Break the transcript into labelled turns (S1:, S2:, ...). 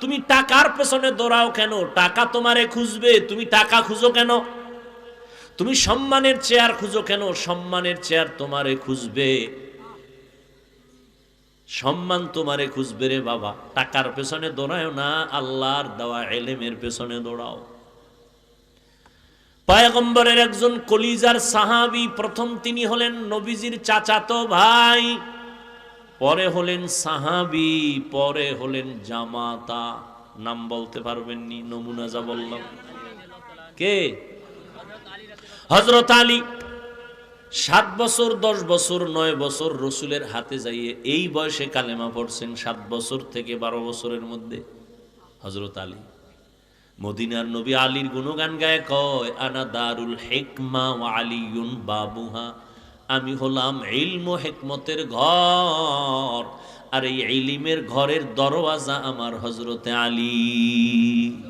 S1: তুমি টাকার পেছনে দৌড়াও কেন? টাকা তোমারে খুঁজবে, তুমি টাকা খুঁজো কেন? তুমি সম্মানের চেয়ার খুঁজো কেন? সম্মানের চেয়ার তোমারে খুঁজবে। সম্মান তোমারে খুঁজবে রে বাবা। টাকার পেছনে দৌড়াও না, আল্লাহর দেওয়া এলেমের পেছনে দৌড়াও। পায়গম্বরের একজন কলিজার সাহাবি, প্রথম তিনি হলেন নবীজির চাচাতো ভাই। পরে হলেন সাহাবি, পরে হলেন জামাতা। নাম বলতে পারবেননি, নমুনা যা বললাম। কে? হজরত আলী। সাত বছর, দশ বছর, নয় বছর রসুলের হাতে যাইয়ে এই বয়সে কালেমা পড়ছেন, সাত বছর থেকে বারো বছরের মধ্যে। হজরত আলী। মদিনার নবী আলীর গুণগান গায়ে কয়, আনা দারুল হেকমা ও আলিউন বাবুহা। আমি হলাম ইলম হেকমতের ঘর। আর এই ইলিমের ঘরের দরওয়াজা আমার হজরতে আলী।